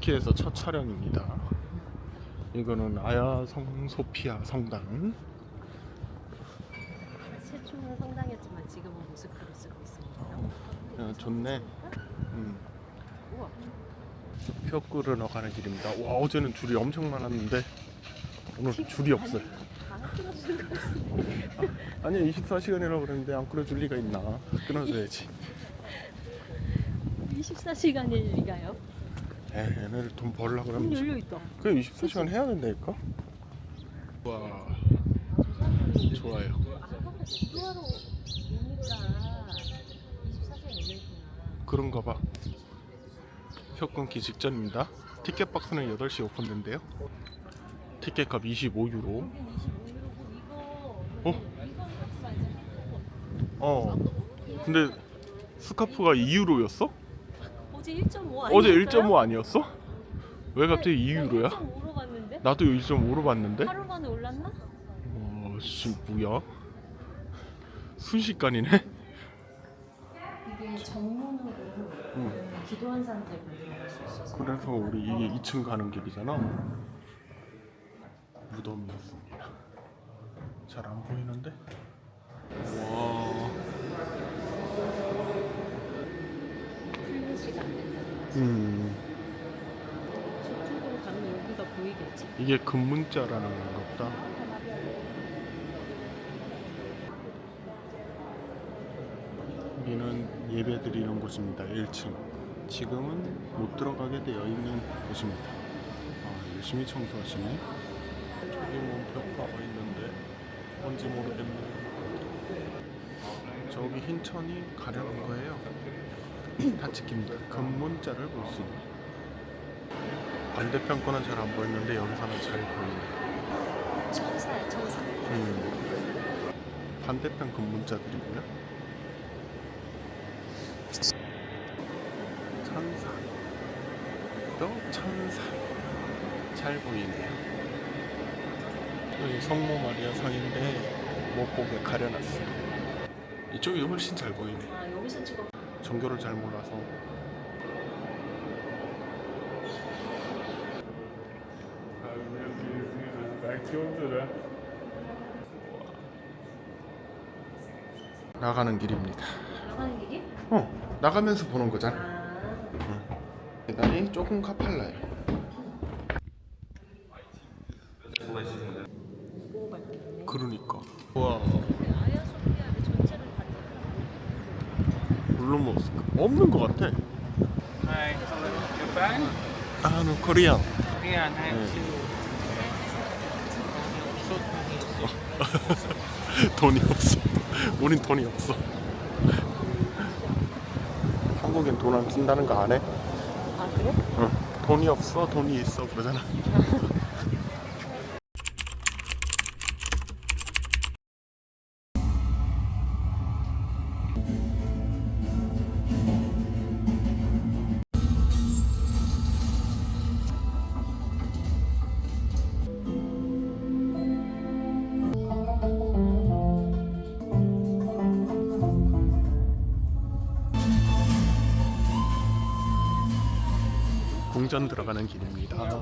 터키에서 첫 촬영입니다. 이거는 아야 성 소피아 성당. 최초는 성당이었지만 지금은 모스크로 쓰고 있습니다. 야, 좋네. 음. 우와. 표 끌으러 가는 길입니다. 와 어제는 줄이 엄청 많았는데 오늘 줄이 없어요. 거 아니 24시간이라고 그랬는데 안 끌어줄 리가 있나? 끊어줘야지. 24시간일 리가요? 에 얘네들 돈 벌려고 문 그러면 열려 있다. 그래 24시간 해야 된다니까. 와 좋아요. 수화로 오니까 24시간 열려 있구나. 그런가 봐. 표 끊기 직전입니다. 티켓 박스는 8시 오픈된대요. 티켓값 25유로. 근데 25유로고 이거 어? 이거는 같이 말자. 어. 근데 스카프가 2유로였어? 어제 1.5 아니었어요? 어제 1.5 아니었어? 왜 갑자기 2유로야? 1.5로 봤는데? 나도 1.5로 봤는데? 하루 만에 올랐나? 어, 씨 뭐야? 순식간이네. 이게 정문으로 응. 기도한 사람들 들어갈 수 있어서 그래서 우리 이게 2층 가는 길이잖아. 무덤이었습니다. 잘 안 보이는데? 와. 플래시가 안 된다. 음. 저쪽으로 가면 여기가 보이겠지? 이게 금문자라는 건가 보다. 여기는 예배 드리는 곳입니다. 1층. 지금은 못 들어가게 되어 있는 곳입니다. 아, 열심히 청소하시네. 저기 뭐 벽화가 있는데 뭔지 모르겠네요. 저기 흰 천이 가려는 거예요. 다 찍힙니다. 금문자를 볼 수 있는. 반대편 거는 잘 안 보이는데 여기서는 잘 보이네. 천사야 천사 음. 반대편 금문자들이고요. 천사. 또 천사. 잘 보이네요. 여기 성모 마리아 상인데 못 보게 가려놨어요. 이쪽이 훨씬 잘 보이네. 아 여기서 찍어 종교를 잘 몰라서. 나가는 길입니다. 나가는 길이? 어, 나가면서 보는 거잖아. 아 계단이 조금 가팔라요. 그러니까. 와, 아야 소피아를 전체를 다 뭐 없는 것 같아. Hi, Japan? 아, 너 코리안. Korean, I have 네. 돈이 없어. 우린 돈이 없어. 한국엔 돈 안 쓴다는 거 안 해? 아 그래? 응. 돈이 없어, 돈이 있어 그러잖아. 궁전 들어가는 길입니다.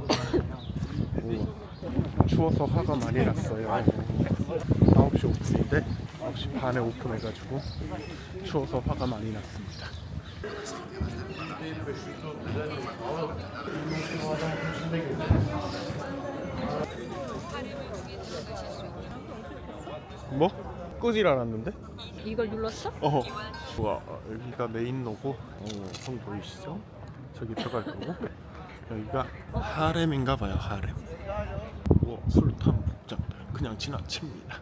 오, 추워서 화가 많이 났어요. 9시 오픈인데 9시 반에 오픈해가지고 추워서 화가 많이 났습니다. 뭐? 끄질 않았는데? 이걸 눌렀어? 어. 좋아. 여기가 메인 로고. 어, 성 보이시죠? 저기 들어갈 거고. 여기가 하렘인가 봐요. 하렘. 뭐 술탄 복장들 그냥 지나칩니다.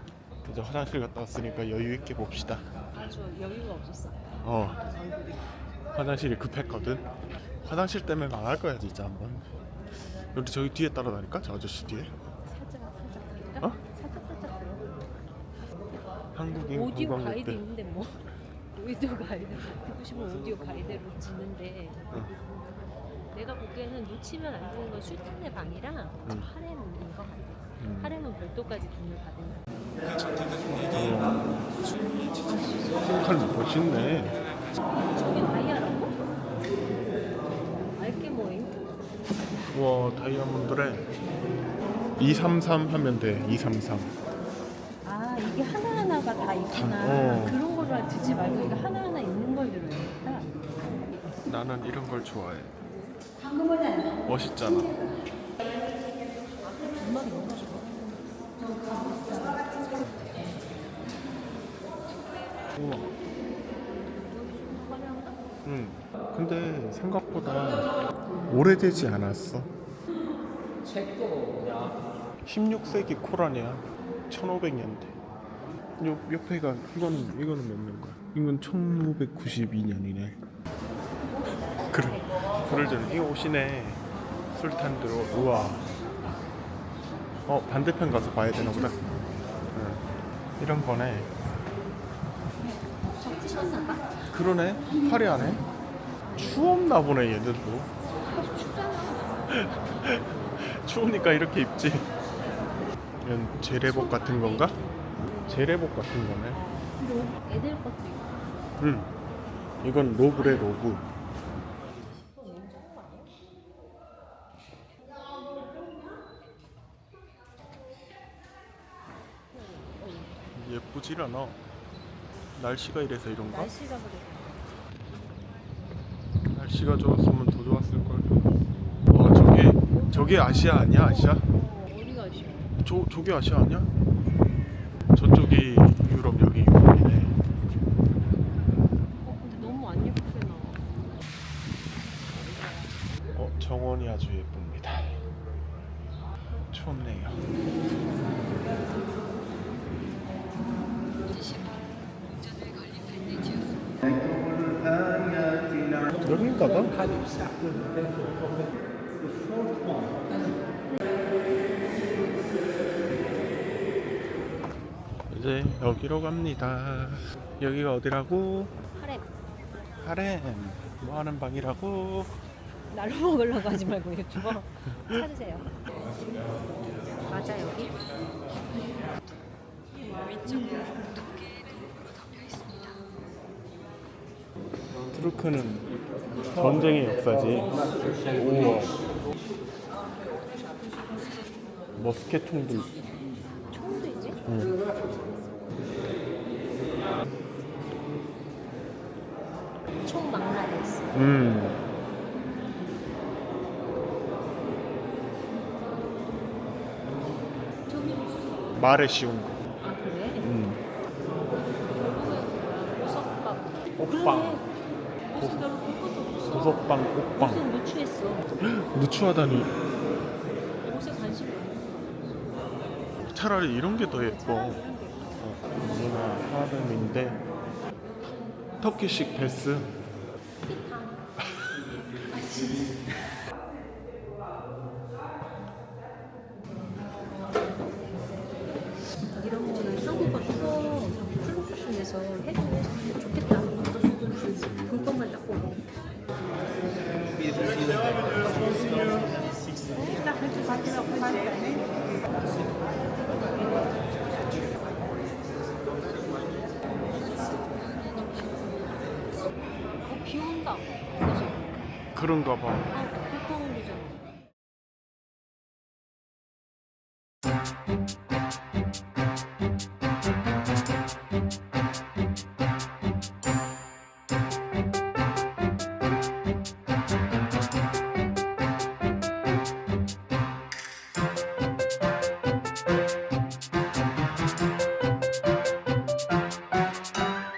이제 화장실 갔다 왔으니까 여유 있게 봅시다. 아주 여유가 없었어 어. 화장실이 급했거든. 화장실 때문에 망할 거야 진짜 한번. 우리 저기 뒤에 따라다니까 저 아저씨 뒤에. 살짝 살짝 어? 살짝 살짝 들어 한국인 오디오 가이드 관광객들. 있는데 뭐 오디오 가이드 듣고 싶으면 오디오 가이드로 짓는데 응. 내가 보기에는 놓치면 안 되는 건 술탄의 방이랑 저 응. 하렘인 것 같아 음. 하렘은 별도까지 돈을 받으면 색깔 멋있네. 저게 다이아라고? 알게 뭐임? 어 다이아몬드래 233 하면 돼 233 아 이게 하나하나가 다 있구나. 어. 그런 거를 듣지 말고 이거 하나하나 있는 걸 들어야겠다. 나는 이런 걸 좋아해 멋있잖아. 우와 응. 근데 생각보다 오래되지 않았어. 16세기 코란이야. 1500년대. 요 옆에가 이거는 이거는 몇 년거야? 이건 1592년이네. 그래 그럴 줄 이거 옷이네 술탄 들어 우와 어 반대편 가서 봐야 되나 보다 응. 이런 거네. 그러네 해? 추웠나 보네 얘들도 추우니까 이렇게 입지 이건 재래복 같은 건가? 재래복 같은 거네 로- 애들 것도 있고. 응 이건 로브래 로브 예쁘질 않아 날씨가 이래서 이런가? 날씨가 그래. 날씨가 좋았으면 더 좋았을 걸. 와 저게 저게 아시아 아니야 아시아? 어, 어디가 아쉬워? 저 저게 아시아 아니야? 저쪽이 유럽 여기 유럽이네. 어 근데 너무 안 예쁘게 나와. 어 정원이 아주 예쁩니다. 좋네요. 여긴가 봐. 이제 여기로 갑니다. 여기가 어디라고? 하렘. 하렘. 뭐 하는 방이라고? 날로 먹으려고 하지 말고 유튜버 찾으세요. 맞아 여기. 투르크는 전쟁의 역사지. 우와. 머스켓총들. 총도 있지? 총 망라돼 있어. 음. 저기 말에 씌운 거. 아 그래? 음. 보석밥. 옷방. 보석방, 옷방. 무슨 누추했어. 누추하다니. 옷에 관심이 없어. 차라리 이런 게 더 예뻐. 어, 여기가 하름인데 터키식 베스. 아. 이런 거는 한국어 해도 좋겠다. 볼 것만 딱 보고. 어, 비 온다. 그지? 그런가 봐. 어,